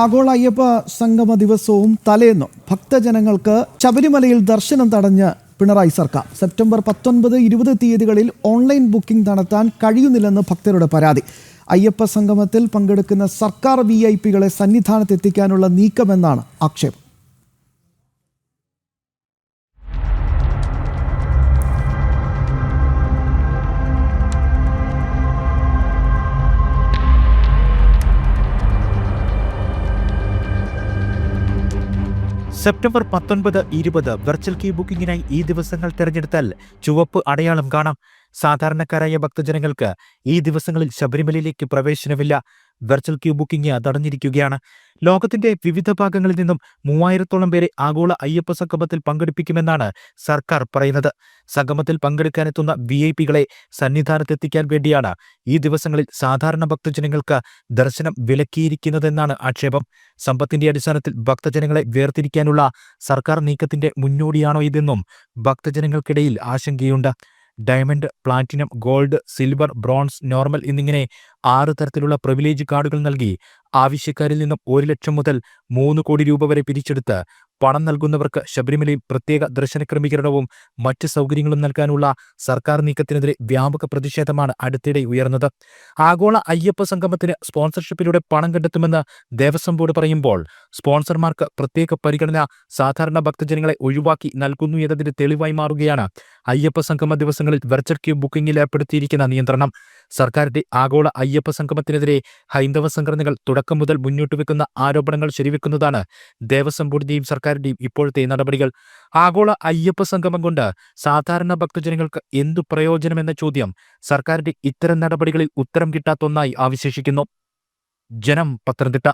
ആഗോള അയ്യപ്പ സംഗമ ദിവസവും തലേന്നും ഭക്തജനങ്ങൾക്ക് ശബരിമലയിൽ ദർശനം തടഞ്ഞ് പിണറായി സർക്കാർ. സെപ്റ്റംബർ പത്തൊൻപത് ഇരുപത് തീയതികളിൽ ഓൺലൈൻ ബുക്കിംഗ് നടത്താൻ കഴിയുന്നില്ലെന്ന് ഭക്തരുടെ പരാതി. അയ്യപ്പ സംഗമത്തിൽ പങ്കെടുക്കുന്ന സർക്കാർ വി ഐ പികളെ സന്നിധാനത്തെത്തിക്കാനുള്ള നീക്കമെന്നാണ് ആക്ഷേപം. സെപ്റ്റംബർ പത്തൊൻപത് ഇരുപത് വെർച്വൽ കീ ബുക്കിംഗിനായി ഈ ദിവസങ്ങൾ തിരഞ്ഞെടുത്താൽ ചുവപ്പ് അടയാളം കാണാം. സാധാരണക്കാരായ ഭക്തജനങ്ങൾക്ക് ഈ ദിവസങ്ങളിൽ ശബരിമലയിലേക്ക് പ്രവേശനമില്ല. വെർച്വൽ ക്യൂ ബുക്കിംഗ് തടഞ്ഞിരിക്കുകയാണ്. ലോകത്തിന്റെ വിവിധ ഭാഗങ്ങളിൽ നിന്നും മൂവായിരത്തോളം പേരെ ആഗോള അയ്യപ്പ സംഗമത്തിൽ പങ്കെടുപ്പിക്കുമെന്നാണ് സർക്കാർ പറയുന്നത്. സംഗമത്തിൽ പങ്കെടുക്കാനെത്തുന്ന വി ഐ പികളെ സന്നിധാനത്തെത്തിക്കാൻ വേണ്ടിയാണ് ഈ ദിവസങ്ങളിൽ സാധാരണ ഭക്തജനങ്ങൾക്ക് ദർശനം വിലക്കിയിരിക്കുന്നതെന്നാണ് ആക്ഷേപം. സമ്പത്തിന്റെ അടിസ്ഥാനത്തിൽ ഭക്തജനങ്ങളെ വേർതിരിക്കാനുള്ള സർക്കാർ നീക്കത്തിന്റെ മുന്നോടിയാണോ ഇതെന്നും ഭക്തജനങ്ങൾക്കിടയിൽ ആശങ്കയുണ്ട്. Diamond platinum gold silver bronze normal എന്നിങ്ങനെ ആറ് തരത്തിലുള്ള പ്രിവിലേജ് കാർഡുകൾ നൽകി. ആവശ്യക്കാരിൽ നിന്നും ഒരു ലക്ഷം മുതൽ മൂന്ന് കോടി രൂപ വരെ പിരിച്ചെടുത്ത് പണം നൽകുന്നവർക്ക് ശബരിമലയിൽ പ്രത്യേക ദർശന ക്രമീകരണവും മറ്റ് സൗകര്യങ്ങളും നൽകാനുള്ള സർക്കാർ നീക്കത്തിനെതിരെ വ്യാപക പ്രതിഷേധമാണ് അടുത്തിടെ ഉയർന്നത്. ആഗോള അയ്യപ്പ സംഗമത്തിന് സ്പോൺസർഷിപ്പിലൂടെ പണം കണ്ടെത്തുമെന്ന് ദേവസ്വം ബോർഡ് പറയുമ്പോൾ സ്പോൺസർമാർക്ക് പ്രത്യേക പരിഗണന സാധാരണ ഭക്തജനങ്ങളെ ഒഴിവാക്കി നൽകുന്നു എന്നതിന് തെളിവായി മാറുകയാണ് അയ്യപ്പ സംഗമ ദിവസങ്ങളിൽ വെർച്വൽ ക്യൂ ബുക്കിംഗിൽ ഏർപ്പെടുത്തിയിരിക്കുന്ന നിയന്ത്രണം. സർക്കാരിന്റെ ആഗോള അയ്യപ്പ സംഗമത്തിനെതിരെ ഹൈന്ദവ സംഘടനകൾ തുടക്കം മുതൽ മുന്നോട്ട് വെക്കുന്ന ആരോപണങ്ങൾ ശരിവെക്കുന്നതാണ് ദേവസ്വം ബോർഡിന്റെയും സർക്കാരിന്റെയും ഇപ്പോഴത്തെ നടപടികൾ ആഗോള അയ്യപ്പ സംഗമം കൊണ്ട് സാധാരണ ഭക്തജനങ്ങൾക്ക് എന്തു പ്രയോജനമെന്ന ചോദ്യം സർക്കാരിന്റെ ഇത്തരം നടപടികളിൽ ഉത്തരം കിട്ടാത്തൊന്നായി അവശേഷിക്കുന്നു. ജനം പത്തനംതിട്ട